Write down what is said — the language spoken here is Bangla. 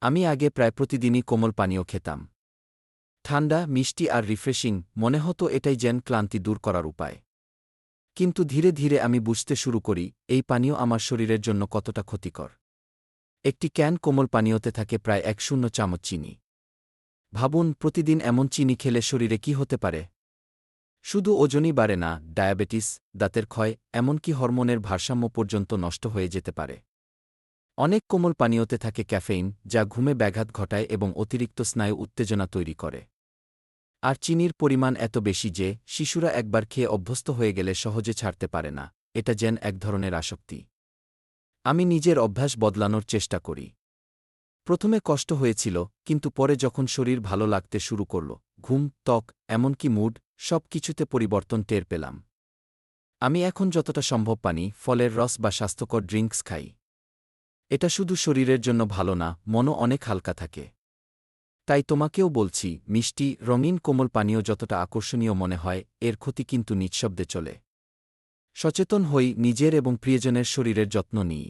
আমি আগে প্রায় প্রতিদিনই কোমল পানীয় খেতাম। ঠান্ডা, মিষ্টি আর রিফ্রেশিং মনে হতো এটাই যেন ক্লান্তি দূর করার উপায়। কিন্তু ধীরে ধীরে আমি বুঝতে শুরু করি, এই পানীয় আমার শরীরের জন্য কতটা ক্ষতিকর। একটি ক্যান কোমল পানীয়তে থাকে প্রায় এক শূন্য চামচ চিনি। ভাবুন, প্রতিদিন এমন চিনি খেলে শরীরে কি হতে পারে? শুধু ওজনই বাড়ে না, ডায়াবেটিস, দাঁতের ক্ষয়, এমনকি হরমোনের ভারসাম্য পর্যন্ত নষ্ট হয়ে যেতে পারে। অনেক কোমল পানীয়তে থাকে ক্যাফেইন, যা ঘুমে ব্যাঘাত ঘটায় এবং অতিরিক্ত স্নায়ু উত্তেজনা তৈরি করে। আর চিনির পরিমাণ এত বেশি যে, শিশুরা একবার খেয়ে অভ্যস্ত হয়ে গেলে সহজে ছাড়তে পারে না, এটা যেন এক ধরনের আসক্তি। আমি নিজের অভ্যাস বদলানোর চেষ্টা করি। প্রথমে কষ্ট হয়েছিল, কিন্তু পরে যখন শরীর ভালো লাগতে শুরু করল, ঘুম, ত্বক, এমনকি মুড সব কিছুতে পরিবর্তন টের পেলাম। আমি এখন যতটা সম্ভব পানি, ফলের রস বা স্বাস্থ্যকর ড্রিঙ্কস খাই। এটা শুধু শরীরের জন্য ভালো না, মনও অনেক হালকা থাকে। তাই তোমাকেও বলছি, মিষ্টি, রঙিন কোমল পানীয় যতটা আকর্ষণীয় মনে হয়, এর ক্ষতি কিন্তু নিঃশব্দে চলে। সচেতন হই, নিজের এবং প্রিয়জনের শরীরের যত্ন নিই।